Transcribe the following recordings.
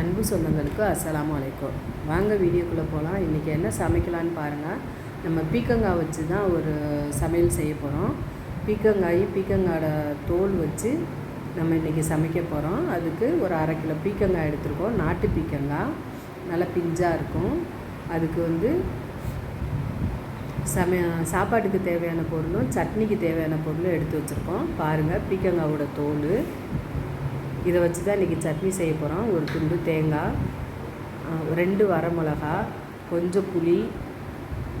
அன்பு சொந்தங்களுக்கு அஸ்லாம் அலைக்கும். வாங்க வீடியோக்குள்ளே போகலாம் இன்றைக்கி என்ன சமைக்கலான்னு பாருங்கள் நம்ம பீக்கங்காய் வச்சு தான் ஒரு சமையல் செய்ய போகிறோம் பீக்கங்காய் பீக்கங்காயோட தோல் வச்சு நம்ம இன்றைக்கி சமைக்க போகிறோம் அதுக்கு ஒரு அரை கிலோ பீக்கங்காய் எடுத்துருக்கோம். நாட்டு பீக்கங்காய். நல்லா பிஞ்சாக இருக்கும். அதுக்கு வந்து சம சாப்பாட்டுக்கு தேவையான பொருளும் சட்னிக்கு தேவையான பொருளும் எடுத்து வச்சுருக்கோம். பாருங்கள் பீக்கங்காவோட தோல். இதை வச்சு தான் இன்றைக்கி சட்னி செய்ய போகிறோம். ஒரு துண்டு தேங்காய் ரெண்டு வரமிளகா கொஞ்சம் புளி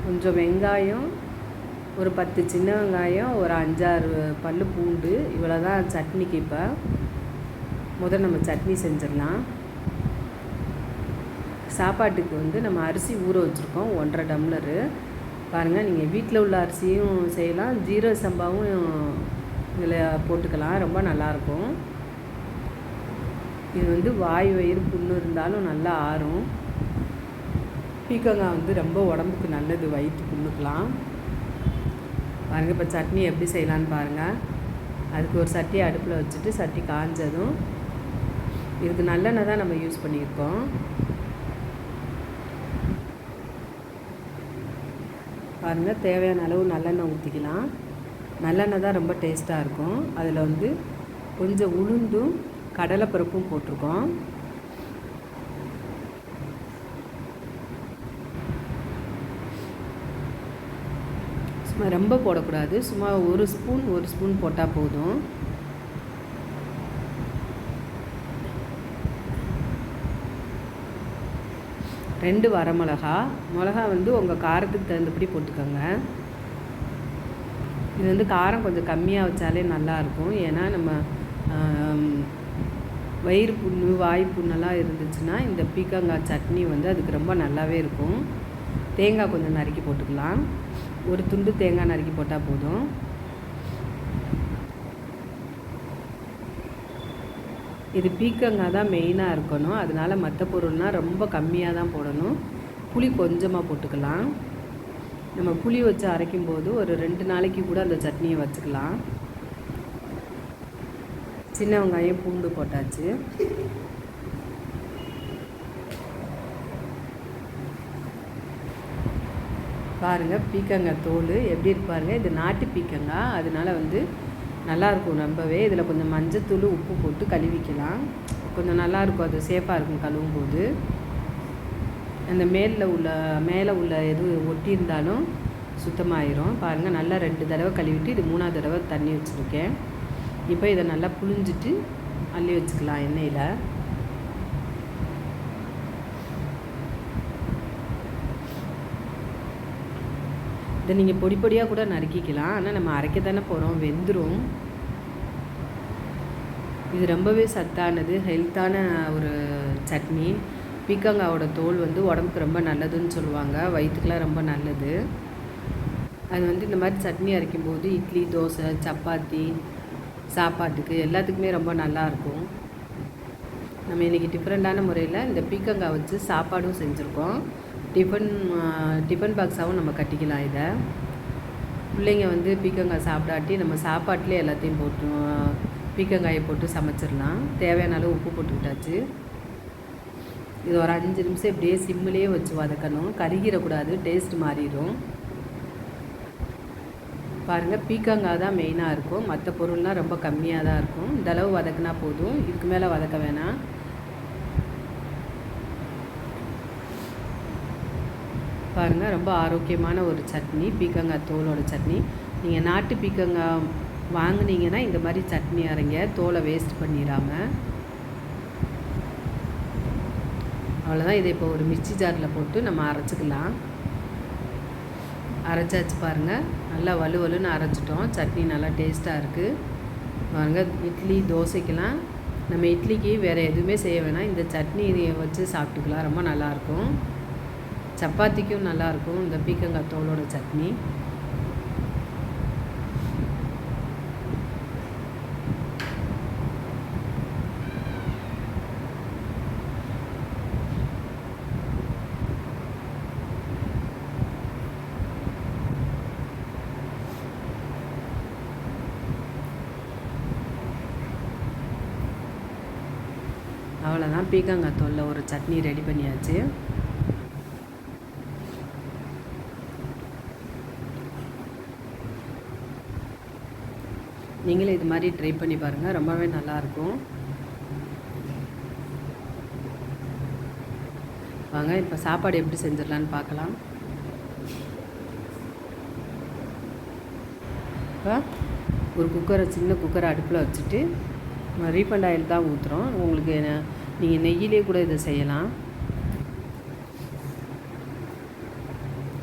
கொஞ்சம் வெங்காயம் ஒரு பத்து சின்ன வெங்காயம் ஒரு அஞ்சாறு பல் பூண்டு இவ்வளோ தான் சட்னிக்கு இப்போ. முதல் நம்ம சட்னி செஞ்சிடலாம். சாப்பாட்டுக்கு வந்து நம்ம அரிசி ஊற வச்சுருக்கோம் ஒன்றரை டம்ளரு. பாருங்கள் நீங்கள் வீட்டில் உள்ள அரிசியும் செய்யலாம் ஜீரோ சம்பாவும் இதில் போட்டுக்கலாம் ரொம்ப நல்லாயிருக்கும். இது வந்து வாய் வயிறு புண்ணு இருந்தாலும் நல்லா ஆறும். பீக்கங்காய் வந்து ரொம்ப உடம்புக்கு நல்லது வயிற்று புண்ணுக்கெலாம் பாருங்கள் இப்போ சட்னி எப்படி செய்யலான்னு பாருங்கள் அதுக்கு ஒரு சட்டியை அடுப்பில் வச்சுட்டு சட்டி காஞ்சதும் இதுக்கு நல்லெண்ணெய் தான் நம்ம யூஸ் பண்ணியிருக்கோம். பாருங்கள் தேவையான அளவு நல்லெண்ணெய் ஊற்றிக்கலாம் நல்லெண்ணெய் தான் ரொம்ப டேஸ்ட்டாக இருக்கும். அதில் வந்து கொஞ்சம் உளுந்தும் கடலைப்பருப்பும் போட்டிருக்கோம். சும்மா ரொம்ப போடக்கூடாது. சும்மா ஒரு ஸ்பூன் ஒரு ஸ்பூன் போட்டால் போதும். ரெண்டு வரமிளகா. மிளகா வந்து உங்கள் காரத்துக்கு தகுந்தபடி போட்டுக்கோங்க. இது வந்து காரம் கொஞ்சம் கம்மியாக வச்சாலே நல்லாயிருக்கும் ஏன்னா நம்ம வயிறு புண்ணு வாய் புண்ணெல்லாம் இருந்துச்சுன்னா இந்த பீக்கங்காய் சட்னி வந்து அதுக்கு ரொம்ப நல்லாவே இருக்கும். தேங்காய் கொஞ்சம் நறுக்கி போட்டுக்கலாம். ஒரு துண்டு தேங்காய் நறுக்கி போட்டால் போதும். இது பீக்கங்காய் தான் மெயினாக இருக்கணும். அதனால மற்ற பொருள்னால் ரொம்ப கம்மியாக தான் போடணும். புளி கொஞ்சமாக போட்டுக்கலாம். நம்ம புளி வச்சு அரைக்கும் போது ஒரு ரெண்டு நாளைக்கு கூட அந்த சட்னியை வச்சுக்கலாம். சின்ன வெங்காயம் பூண்டு போட்டாச்சு. பாருங்கள் பீக்கங்காய் தோல் எப்படி இருப்பாருங்க இது நாட்டு பீக்கங்காய். அதனால வந்து நல்லாயிருக்கும் ரொம்பவே. இதில் கொஞ்சம் மஞ்சத்தூள் உப்பு போட்டு கழுவிக்கலாம். கொஞ்சம் நல்லாயிருக்கும் அது சேஃபாக இருக்கும் கழுவும் போது அந்த மேலில் உள்ள மேலே உள்ள எது ஒட்டி இருந்தாலும் சுத்தமாயிரும். பாருங்கள் நல்லா ரெண்டு தடவை கழுவிட்டு இது மூணாவது தடவை தண்ணி வச்சுருக்கேன். இப்போ இதை நல்லா புழிஞ்சிட்டு அள்ளி வச்சுக்கலாம் எண்ணெயில். இதை நீங்கள் பொடி பொடியாக கூட நறுக்கிக்கலாம். ஆனால் நம்ம அரைக்க தானே போகிறோம் வெந்துடும் இது ரொம்பவே சத்தானது ஹெல்த்தான ஒரு சட்னி. பீக்கங்காவோட தோல் வந்து உடம்புக்கு ரொம்ப நல்லதுன்னு சொல்லுவாங்க. வயிற்றுக்கெலாம் ரொம்ப நல்லது. அது வந்து இந்த மாதிரி சட்னி அரைக்கும்போது இட்லி தோசை சப்பாத்தி சாப்பாட்டுக்கு எல்லாத்துக்குமே ரொம்ப நல்லாயிருக்கும். நம்ம இன்றைக்கி டிஃப்ரெண்ட்டான முறையில் இந்த பீக்கங்காய் வச்சு சாப்பாடும் செஞ்சுருக்கோம். டிஃபன் டிஃபன் பாக்ஸாகவும் நம்ம கட்டிக்கலாம் இதை. பிள்ளைங்க வந்து பீக்கங்காய் சாப்பிடாட்டி நம்ம சாப்பாட்டிலே எல்லாத்தையும் போட்டு பீக்கங்காயை போட்டு சமைச்சிடலாம். தேவையான அளவு உப்பு போட்டுக்கிட்டாச்சு. இது ஒரு அஞ்சு நிமிஷம் இப்படியே சிம்மிலே வச்சு வதக்கணும் கருகிடக்கூடாது. டேஸ்ட் மாறிடும். பாருங்கள் பீக்கங்காய் தான் மெயினாக இருக்கும். மற்ற பொருள்லாம் ரொம்ப கம்மியாக தான் இருக்கும். இந்த அளவு வதக்குனா போதும். இதுக்கு மேலே வதக்க வேணாம். பாருங்கள் ரொம்ப ஆரோக்கியமான ஒரு சட்னி பீக்கங்காய் தோலோட சட்னி. நீங்கள் நாட்டு பீக்கங்காய் வாங்குனீங்கன்னா இந்த மாதிரி சட்னி அரைங்க. தோலை வேஸ்ட் பண்ணிடாமல் அவ்வளோதான் இதை இப்போ ஒரு மிக்சி ஜாரில் போட்டு நம்ம அரைச்சிக்கலாம். அரைச்சாச்சு பாருங்கள் நல்லா வலுவலுன்னு அரைச்சிட்டோம். சட்னி நல்லா டேஸ்ட்டாக இருக்குது பாருங்கள் இட்லி தோசைக்கெலாம் நம்ம இட்லிக்கு வேறு எதுவுமே செய்ய வேணாம். இந்த சட்னி வச்சு சாப்பிட்டுக்கலாம். ரொம்ப நல்லாயிருக்கும் சப்பாத்திக்கும் நல்லாயிருக்கும் இந்த பீக்கங்காய் தோலோட சட்னி. அவ்வளோதான் பீக்கங்காய் தோலில் ஒரு சட்னி ரெடி பண்ணியாச்சு. நீங்களே இது மாதிரி ட்ரை பண்ணி பாருங்கள் ரொம்பவே நல்லாயிருக்கும் வாங்க இப்போ சாப்பாடு எப்படி செஞ்சிடலான்னு பார்க்கலாம். இப்போ ஒரு குக்கரை சின்ன குக்கரை அடுப்பில் வச்சுட்டு ரீஃபண்ட் ஆயில் தான் ஊற்றுறோம் உங்களுக்கு நீங்கள் நெய்யிலே கூட இதை செய்யலாம்.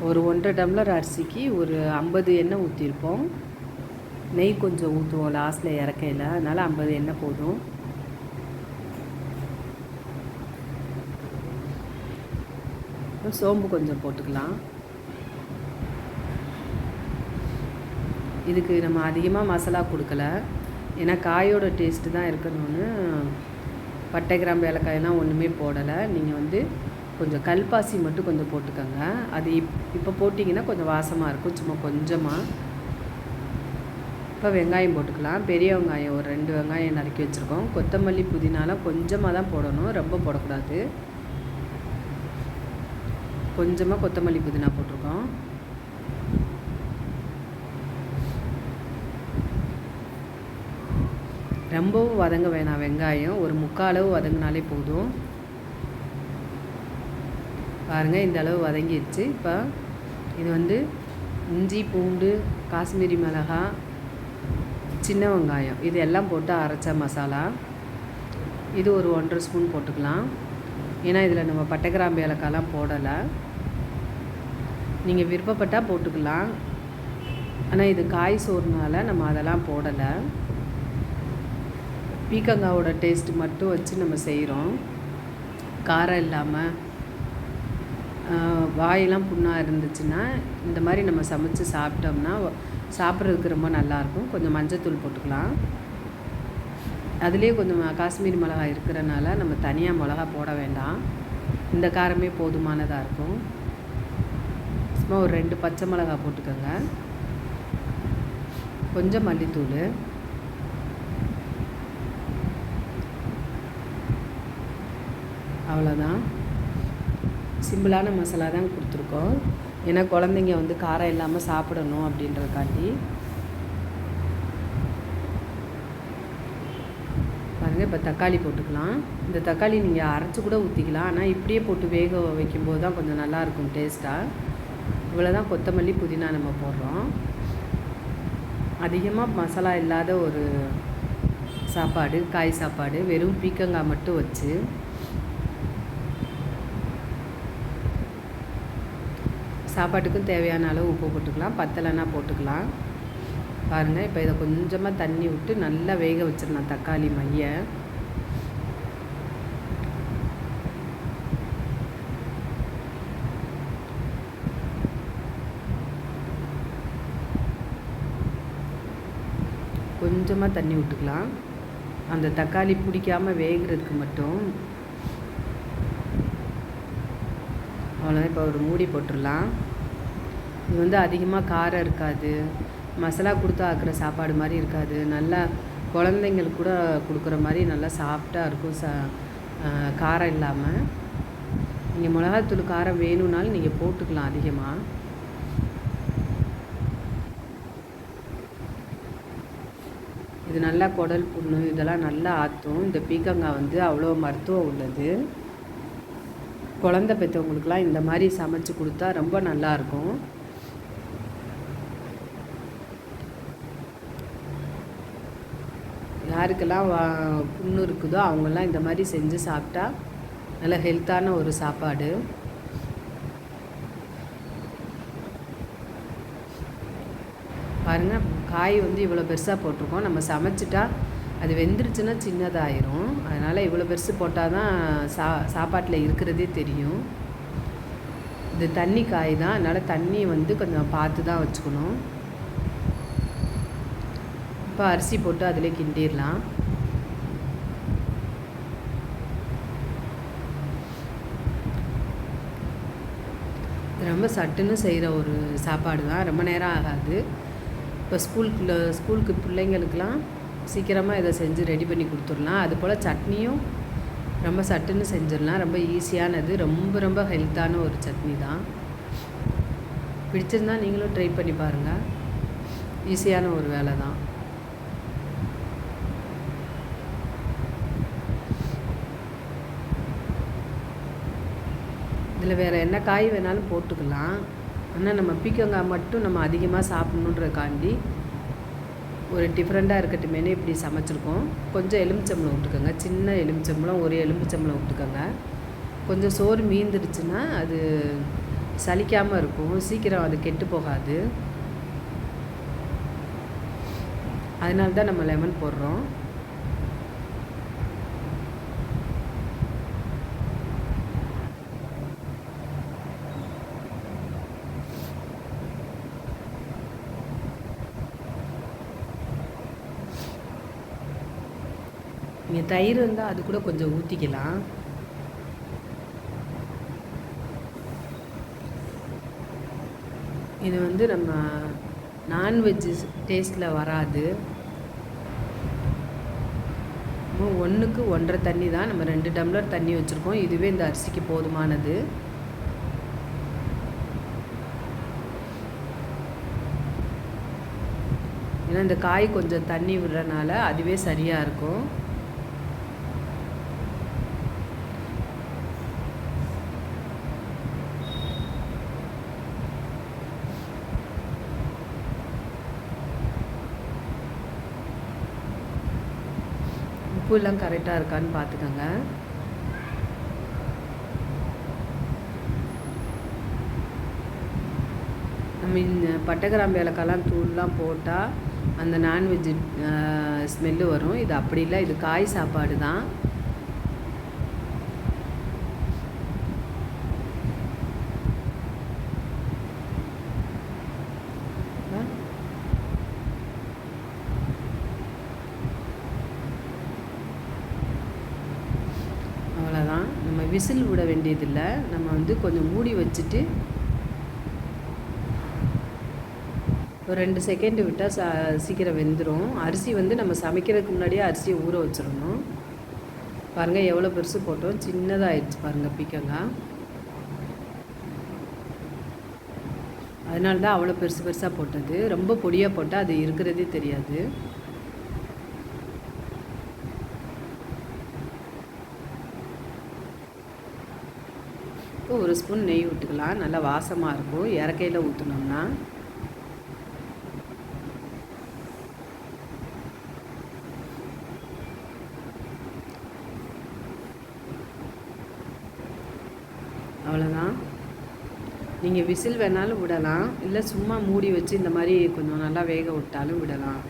ஒரு ஒன்றரை டம்ளர் அரிசிக்கு ஒரு ஐம்பது எண்ணெய் ஊற்றிருப்போம் நெய் கொஞ்சம் ஊற்றுவோம் லாஸ்ட்டில் இறக்கையில். அதனால் ஐம்பது எண்ணெய் போதும். சோம்பு கொஞ்சம் போட்டுக்கலாம். இதுக்கு நம்ம அதிகமாக மசாலா கொடுக்கல. ஏன்னா காயோட டேஸ்ட்டு தான் இருக்கணும்னு பட்டை கிராம்பு ஏலக்காயெல்லாம் ஒன்றுமே போடலை. நீங்கள் வந்து கொஞ்சம் கல்பாசி மட்டும் கொஞ்சம் போட்டுக்கோங்க. அது இப் இப்போ போட்டிங்கன்னா கொஞ்சம் வாசமாக இருக்கும். சும்மா கொஞ்சமாக இப்போ வெங்காயம் போட்டுக்கலாம். பெரிய வெங்காயம் ஒரு ரெண்டு வெங்காயம் நறுக்கி வச்சுருக்கோம். கொத்தமல்லி புதினாலாம் கொஞ்சமாக தான் போடணும். ரொம்ப போடக்கூடாது. கொஞ்சமாக கொத்தமல்லி புதினா போட்டிருக்கோம். ரொம்பவும் வதங்க வேணாம் வெங்காயம். ஒரு முக்காலவு வதங்கினாலே போதும். பாருங்கள் இந்த அளவு வதங்கிடுச்சு இப்போ இது வந்து இஞ்சி பூண்டு காஷ்மீரி மிளகா சின்ன வெங்காயம். இது எல்லாம் போட்டு அரைச்ச மசாலா. இது ஒரு ஒன்றரை ஸ்பூன் போட்டுக்கலாம். ஏன்னா இதில் நம்ம பட்டை கிராம்பு போடலை. நீங்கள் விருப்பப்பட்டால் போட்டுக்கலாம். ஆனால் இது காய் சோறுனால நம்ம அதெல்லாம் போடலை. பீக்கங்காவோட டேஸ்ட் மட்டும் வச்சு நம்ம செய்கிறோம் காரம் இல்லாமல் வாயெல்லாம் புண்ணாக இருந்துச்சுன்னா இந்த மாதிரி நம்ம சமைச்சு சாப்பிட்டோம்னா சாப்பிட்றதுக்கு ரொம்ப நல்லாயிருக்கும். கொஞ்சம் மஞ்சத்தூள் போட்டுக்கலாம். அதுலேயே கொஞ்சம் காஷ்மீரி மிளகா இருக்கிறனால நம்ம தனியாக மிளகா போட வேண்டாம். இந்த காரமே போதுமானதாக இருக்கும். சும்மா ஒரு ரெண்டு பச்சை மிளகா போட்டுக்கோங்க. கொஞ்சம் மல்லித்தூள். அவ்வளோதான் சிம்பிளான மசாலா தான் கொடுத்துருக்கோம். ஏன்னா குழந்தைங்க வந்து காரம் இல்லாமல் சாப்பிடணும் அப்படின்றதுக்காண்டி. பாருங்கள் இப்போ தக்காளி போட்டுக்கலாம். இந்த தக்காளி நீங்கள் அரைச்சி கூட ஊற்றிக்கலாம் ஆனால் இப்படியே போட்டு வேக வைக்கும்போது தான் கொஞ்சம் நல்லாயிருக்கும் டேஸ்ட்டாக இவ்வளோ தான் கொத்தமல்லி புதினா நம்ம போடுறோம். அதிகமாக மசாலா இல்லாத ஒரு சாப்பாடு காய் சாப்பாடு வெறும் பீக்கங்காய் மட்டும் வச்சு சாப்பாட்டுக்கும் தேவையான அளவு உப்பு போட்டுக்கலாம். பத்தலைன்னா போட்டுக்கலாம். பாருங்கள் இப்போ இதை கொஞ்சமாக தண்ணி விட்டு நல்லா வேக வச்சிடலாம். தக்காளி மைய. கொஞ்சமாக தண்ணி விட்டுக்கலாம். அந்த தக்காளி பிடிக்காமல் வேகிறதுக்கு மட்டும். அவ்வளோதான் இப்போ ஒரு மூடி போட்டுடலாம். இது வந்து அதிகமாக காரம் இருக்காது. மசாலா கொடுத்து ஆக்குற சாப்பாடு மாதிரி இருக்காது. நல்லா குழந்தைங்களுக்கு கூட கொடுக்குற மாதிரி நல்லா சாஃப்டாக இருக்கும் சா காரம் இல்லாமல் நீங்கள் மிளகாத்தூள் காரம் வேணும்னாலும் நீங்கள் போட்டுக்கலாம் அதிகமாக இது நல்லா குடல் புண்ணு இதெல்லாம் நல்லா ஆற்றும் இந்த பீக்கங்காய் வந்து அவ்வளோ மருத்துவம் உள்ளது. குழந்த பெற்றவங்களுக்குலாம் இந்த மாதிரி சமைச்சு கொடுத்தா ரொம்ப நல்லாயிருக்கும் யாருக்கெல்லாம் வா புண்ணு இருக்குதோ அவங்கெல்லாம் இந்த மாதிரி செஞ்சு சாப்பிட்டா நல்ல ஹெல்த்தான ஒரு சாப்பாடு. பாருங்கள் காய் வந்து இவ்வளோ பெருசாக போட்டிருக்கோம். நம்ம சமைச்சிட்டா அது வெந்துருச்சுன்னா சின்னதாயிரும். அதனால் இவ்வளோ பெருசு போட்டால் தான் சா சாப்பாட்டில் இருக்கிறதே தெரியும். இது தண்ணி காய் தான். அதனால் தண்ணி வந்து கொஞ்சம் பார்த்து தான் வச்சுக்கணும். இப்போ அரிசி போட்டு அதிலே கிண்டிடலாம். ரொம்ப சட்டுன்னு செய்கிற ஒரு சாப்பாடு தான். ரொம்ப நேரம் ஆகாது. இப்போ ஸ்கூலுக்குள்ள ஸ்கூலுக்கு பிள்ளைங்களுக்கெலாம் சீக்கிரமாக இதை செஞ்சு ரெடி பண்ணி கொடுத்துடலாம். அதுபோல் சட்னியும் ரொம்ப சட்டுன்னு செஞ்சிடலாம். ரொம்ப ஈஸியானது. ரொம்ப ரொம்ப ஹெல்த்தான ஒரு சட்னி தான். பிடிச்சிருந்தா நீங்களும் ட்ரை பண்ணி பாருங்கள் ஈஸியான ஒரு வேலை தான். இதில் வேறு என்ன காய் வேணாலும் போட்டுக்கலாம். ஆனால் நம்ம பீக்கங்காய் மட்டும் நம்ம அதிகமாக சாப்பிட்ணுன்றக்காண்டி ஒரு டிஃப்ரெண்ட்டாக இருக்கட்டுமேனு இப்படி சமைச்சிருக்கோம். கொஞ்சம் எலுமிச்சம்பளம் விட்டுக்கோங்க. சின்ன எலுமிச்சம்பளம் ஒரு எலுமிச்சம்பளம் விட்டுக்கோங்க. கொஞ்சம் சோறு மீந்துடுச்சுன்னா அது சலிக்காமல் இருக்கும். சீக்கிரம் அது கெட்டு போகாது. அதனால தான் நம்ம லெமன் போடுறோம். நீங்கள் தயிர் இருந்தால் அது கூட கொஞ்சம் ஊற்றிக்கலாம் இது வந்து நம்ம நான்வெஜ் டேஸ்ட்டில் வராது. ஒன்றுக்கு ஒன்றரை தண்ணி தான் நம்ம ரெண்டு டம்ளர் தண்ணி வச்சுருக்கோம். இதுவே இந்த அரிசிக்கு போதுமானது. ஏன்னா இந்த காய் கொஞ்சம் தண்ணி விடுறனால அதுவே சரியாக இருக்கும். உப்புலாம் கரெக்டாக இருக்கான்னு பார்த்துக்கோங்க. நம்ம இந்த பட்டைக்கிராம்பு ஏலக்காய்லாம் தூள்லாம் போட்டால் அந்த நான்வெஜ் ஸ்மெல்லு வரும். இது அப்படி இல்லை. இது காய் சாப்பாடு தான் அவ்வளோதான் நம்ம விசில் விட வேண்டியதில்லை. நம்ம வந்து கொஞ்சம் மூடி வச்சுட்டு ஒரு ரெண்டு செகண்டு விட்டால் சா சீக்கிரம் வெந்துடும் அரிசி வந்து நம்ம சமைக்கிறதுக்கு முன்னாடியே அரிசியை ஊற வச்சிடணும். பாருங்கள் எவ்வளோ பெருசு போட்டோம். சின்னதாகிடுச்சு பாருங்கள் பீக்கங்காய். அதனால தான் அவ்வளோ பெருசு பெருசாக போட்டது. ரொம்ப பொடியாக போட்டால் அது இருக்கிறதே தெரியாது. இப்போ ஒரு ஸ்பூன் நெய் விட்டுக்கலாம் நல்லா வாசமாக இருக்கும். இறக்கையில் ஊற்றினோம்னா அவ்வளோதான் நீங்கள் விசில் வேணாலும் விடலாம். இல்லை சும்மா மூடி வச்சு இந்த மாதிரி கொஞ்சம் நல்லா வேக விட்டாலும் விடலாம்.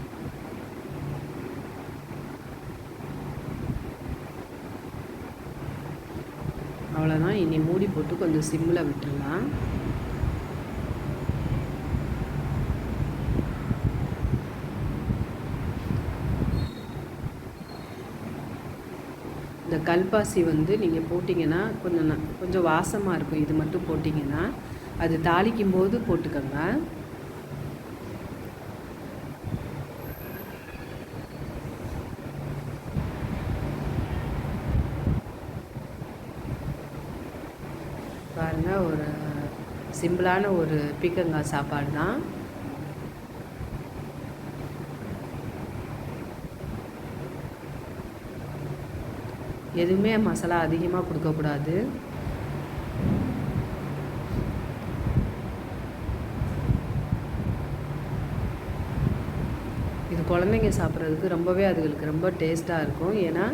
அவ்வளோதான் இனி மூடி போட்டு கொஞ்சம் சிம்மில் விட்டுடலாம் இந்த கல்பாசி வந்து நீங்கள் போட்டிங்கன்னா கொஞ்சம் கொஞ்சம் வாசமாக இருக்கும். இது மட்டும் போட்டிங்கன்னா அது தாளிக்கும் போது போட்டுக்கோங்க. பாருங்கள் ஒரு சிம்பிளான ஒரு பீக்கங்காய் சாப்பாடு தான். எதுவுமே மசாலா அதிகமாக கொடுக்கக்கூடாது இது குழந்தைங்க சாப்பிட்றதுக்கு ரொம்பவே அதுகளுக்கு ரொம்ப டேஸ்ட்டாக இருக்கும். ஏன்னா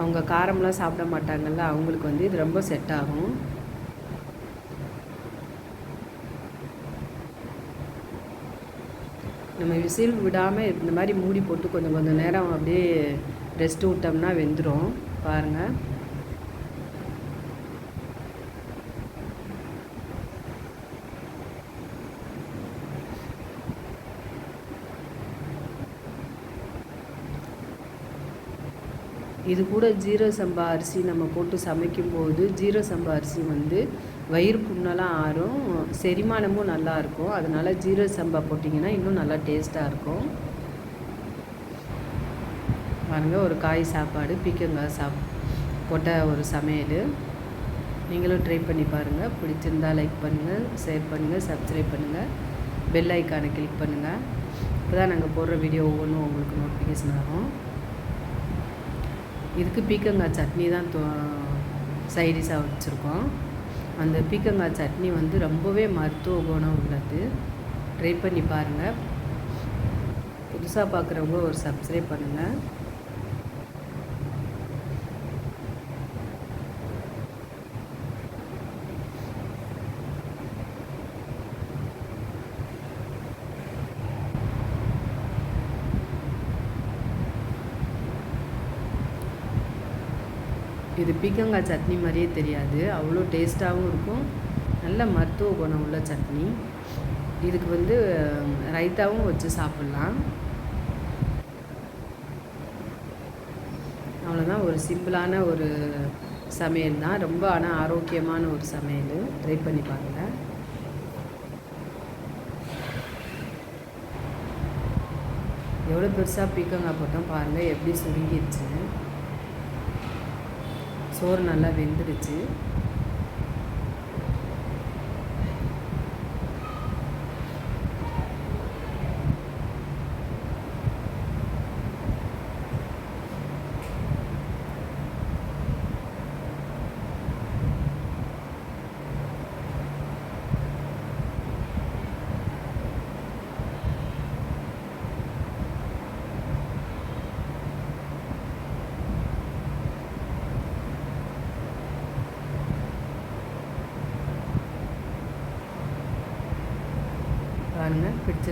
அவங்க காரம்லாம் சாப்பிட மாட்டாங்கல்ல அவங்களுக்கு வந்து இது ரொம்ப செட் ஆகும். நம்ம விசில் விடாமல் இந்த மாதிரி மூடி போட்டு கொஞ்சம் கொஞ்சம் நேரம் அப்படியே ரெஸ்ட் விட்டோம்னா வெந்துடும் பாருங்கள் இது கூட ஜீரோ சம்பா அரிசி நம்ம போட்டு சமைக்கும்போது ஜீரோ சம்பா அரிசி வந்து வயிறு புண்ணெல்லாம் ஆறும் செரிமானமும் நல்லாயிருக்கும் அதனால் ஜீரோ சம்பா போட்டிங்கன்னா இன்னும் நல்லா டேஸ்ட்டாக இருக்கும். பாருங்கள் ஒரு காய் சாப்பாடு பீக்கங்காய் சாப் போட்ட ஒரு சமையல். நீங்களும் ட்ரை பண்ணி பாருங்கள் பிடிச்சிருந்தா லைக் பண்ணுங்கள் ஷேர் பண்ணுங்கள் சப்ஸ்கிரைப் பண்ணுங்கள் பெல் ஐக்கானை கிளிக் பண்ணுங்கள் இப்போ தான் நாங்கள் போடுற வீடியோ ஒவ்வொன்றும் உங்களுக்கு நோட்டிஃபிகேஷன் ஆகும் இதுக்கு பீக்கங்காய் சட்னி தான் சைடிஷாக வச்சுருக்கோம். அந்த பீக்கங்காய் சட்னி வந்து ரொம்பவே மருத்துவ குணம் உள்ளது. ட்ரை பண்ணி பாருங்கள் புதுசாக பார்க்குறவங்க ஒரு சப்ஸ்கிரைப் பண்ணுங்கள் இது பீக்கங்காய் சட்னி மாதிரியே தெரியாது. அவ்வளோ டேஸ்ட்டாகவும் இருக்கும். நல்ல மருத்துவ குணம் உள்ள சட்னி. இதுக்கு வந்து ரைத்தாவும் வச்சு சாப்பிட்லாம். அவ்வளோதான். ஒரு சிம்பிளான ஒரு சமையல் தான். ரொம்ப ஆனால் ஆரோக்கியமான ஒரு சமையல். ட்ரை பண்ணி பாருங்கள் எவ்வளோ பெருசாக பீக்கங்காய் போட்டோம் பாருங்கள் எப்படி சுருங்கிடுச்சு சோறு நல்லா வெந்துடுச்சு.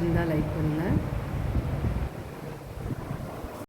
பாருங்கள் லைக் பண்ணுங்கள்